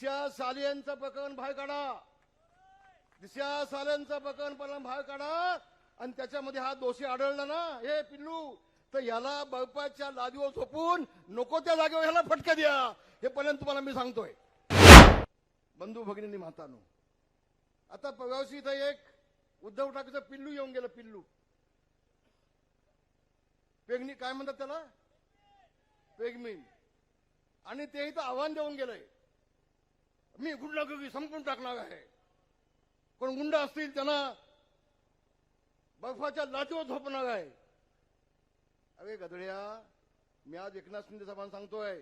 दिशा सालियांचं प्रकरण बाहेर काढा. दिशा साल्यांचं प्रकरण प्रकरण बाहेर काढा. आणि त्याच्यामध्ये हा दोषी आढळला ना हे पिल्लू तर याला बळपाच्या लादीवर झोपून नको त्या जागेवर ह्याला फटका द्या. हे पर्यंत तुम्हाला मी सांगतोय. बंधू भगिनी मातानो आता पगावशी इथं एक उद्धव ठाकरेचं पिल्लू येऊन गेलं पिल्लू. पेगणी काय म्हणतात त्याला? पेगमीन आणि ते इथं आव्हान देऊन गेलंय. मी गुंडागर्दी संपून टाकणार आहे. कोण गुंड असतील त्यांना बर्फाच्या लाटीवर झोपणार आहे. अरे गधड्या मी आज एकनाथ शिंदे साहेबांना सांगतोय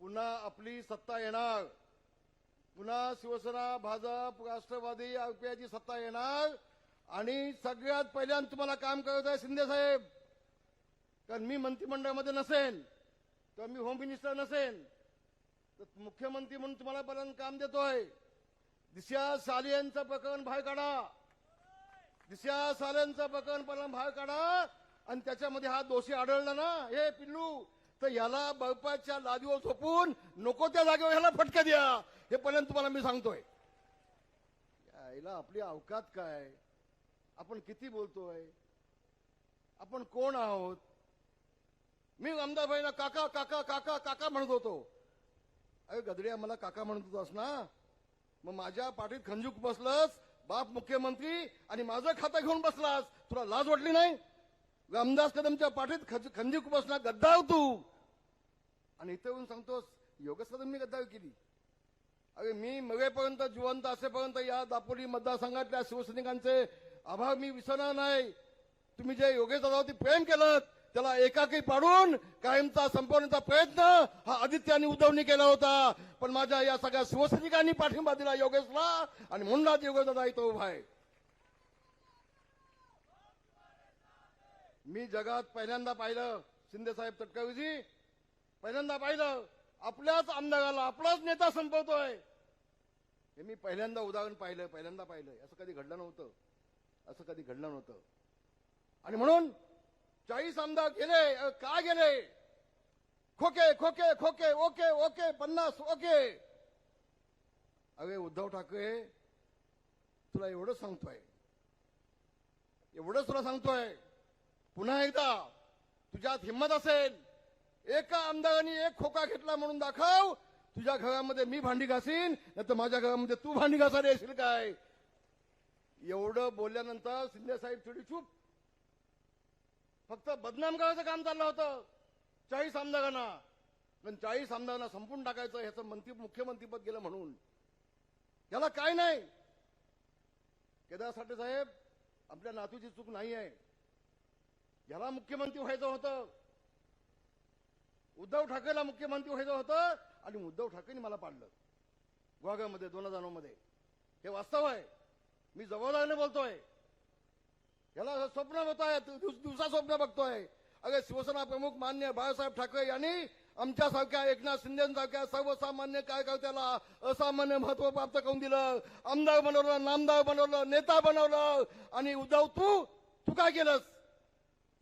पुन्हा आपली सत्ता येणार. पुन्हा शिवसेना भाजप राष्ट्रवादी आरपीआयची सत्ता येणार. आणि सगळ्यात पहिल्यांदा तुम्हाला काम करायचं आहे शिंदे साहेब. कारण मी मंत्रिमंडळामध्ये नसेन किंवा मी होम मिनिस्टर नसेन. तर मुख्यमंत्री म्हणून तुम्हाला पर्यंत काम देतोय. दिशा सालियांचं प्रकरण बाहेर काढा. दिशा साल्यांचं प्रकरण पर्यंत बाहेर काढा. आणि त्याच्यामध्ये हा दोषी आढळला ना हे पिल्लू तर याला बळपाच्या लादीवर झोपून नको त्या जागेवर ह्याला फटका द्या. हे पर्यंत तुम्हाला मी सांगतोय. यायला आपली अवकात काय? आपण किती बोलतोय? आपण कोण आहोत? मी आमदारबाईंना काका काका काका काका म्हणत होतो. अरे गदड्या मला काका म्हणत होतास ना? मग माझ्या पाठीत खंजूक बसलास बाप मुख्यमंत्री आणि माझं खातं घेऊन बसलास. तुला लाज वाटली नाही? रामदास कदमच्या पाठीत खज- खंजूक बसला गद्दाव तू. आणि इथे येऊन सांगतोस योगेश कदमनी गद्दावी केली. अरे मी मगेपर्यंत जिवंत असेपर्यंत या दापोली मतदारसंघातल्या शिवसैनिकांचे आभार मी विसरणार नाही. तुम्ही जे योगेश दादावरती प्रेम केलं त्याला एकाकी पाडून कायमचा संपवण्याचा प्रयत्न हा आदित्य आणि उद्धवनी केला होता. पण माझ्या या सगळ्या शिवसैनिकांनी पाठिंबा दिला योगेशला आणि म्हणून आज योगेश इथं उभा आहे. मी जगात पहिल्यांदा पाहिलं शिंदे साहेब पहिल्यांदा पाहिलं आपल्याच आमदाराला आपलाच नेता संपवतोय. हे मी पहिल्यांदा उदाहरण पाहिलं पहिल्यांदा पाहिलं. असं कधी घडलं नव्हतं. असं कधी घडलं नव्हतं. आणि म्हणून चाळीस आमदार गेले अ, का गेले? खोके खोके खोके ओके ओके पन्नास ओके. अरे उद्धव ठाकरे तुला एवढंच सांगतोय. एवढंच तुला सांगतोय. पुन्हा एकदा तुझ्यात हिंमत असेल. एका आमदाराने एक खोका घेतला म्हणून दाखव. तुझ्या घरामध्ये मी भांडी घासीन नाही तर माझ्या घरामध्ये तू भांडी घासायला येशील काय? एवढं बोलल्यानंतर शिंदे साहेब थोडी चूप फक्त बदनाम करायचं काम चाललं होतं. चाळीस आमदारांना. पण चाळीस आमदारांना संपून टाकायचं ह्याचं मंत्री मुख्यमंत्रीपद गेलं म्हणून. याला काय नाही. केदार साठे साहेब आपल्या नातूची चूक नाही आहे. याला मुख्यमंत्री व्हायचं होतं. उद्धव ठाकरेला मुख्यमंत्री व्हायचं होतं आणि उद्धव ठाकरेंनी मला पाडलं. गुहागरमध्ये दोन हजार नऊ मध्ये हे वास्तव आहे. मी जबाबदारीने बोलतोय. याला स्वप्न होत आहे दिवसा स्वप्न बघतोय. अरे शिवसेना प्रमुख मान्य बाळासाहेब ठाकरे यांनी आमच्यासारख्या एकनाथ शिंदेसारख्या सर्वसामान्य कार्यकर्त्याला असामान्य महत्त्व प्राप्त करून दिलं. आमदार बनवलं नामदार बनवलं नेता बनवलं. आणि उद्धव तू तू काय केलंस?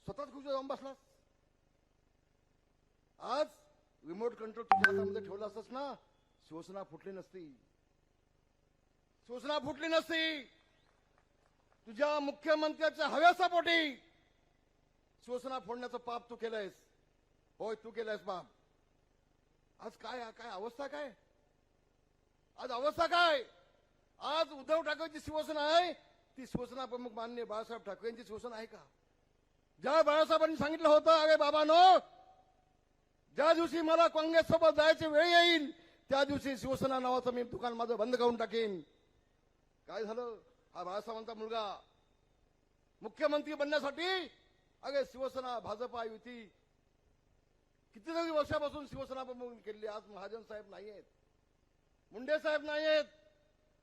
स्वतःच खुश जाऊन बसलास? आज रिमोट कंट्रोल तुझ्या हातामध्ये ठेवला असतास ना शिवसेना फुटली नसती. शिवसेना फुटली नसती. तुझ्या मुख्यमंत्र्याच्या हव्यासापोटी शिवसेना फोडण्याचं पाप तू केलंयस. होय तू केलंयस बाप आज काय काय अवस्था काय? आज अवस्था काय? आज उद्धव ठाकरेची शिवसेना आहे. ती शिवसेना प्रमुख मान्य बाळासाहेब ठाकरे यांची शिवसेना आहे का? ज्या बाळासाहेबांनी सांगितलं होतं अरे बाबानो ज्या दिवशी मला काँग्रेस सोबत जायची वेळ येईल त्या दिवशी शिवसेना नावाचं मी दुकान माझं बंद करून टाकेन. काय झालं? हा बाळासाहेबांचा मुलगा. मुख्यमंत्री बनण्यासाठी अगे शिवसेना भाजपा युती कितीतरी वर्षापासून शिवसेना प्रमुख केली आज महाजन साहेब नाही आहेत मुंडे साहेब नाही आहेत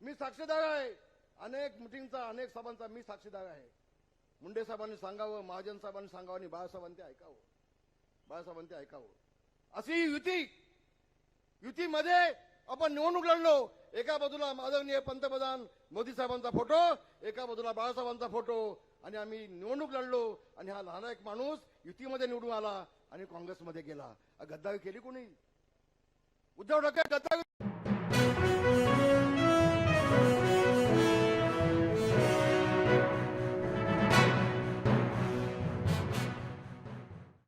मी साक्षीदार आहे. अनेक मिटिंगचा अनेक सभांचा मी साक्षीदार आहे. मुंडे साहेबांनी सांगावं महाजन साहेबांनी सांगावं आणि बाळासाहेबांनी ते ऐकावं. बाळासाहेबांनी ते ऐकावं. अशी युती युतीमध्ये आपण निवडणूक लढलो. एका बाजूला माननीय पंतप्रधान मोदी साहेबांचा फोटो एका बाजूला बाळासाहेबांचा फोटो. आणि आम्ही निवडणूक लढलो आणि हा लहान एक माणूस युतीमध्ये निवडून आला आणि काँग्रेसमध्ये गेला. गद्दारी केली कोणी? उद्धव ठाकरे गद्दारी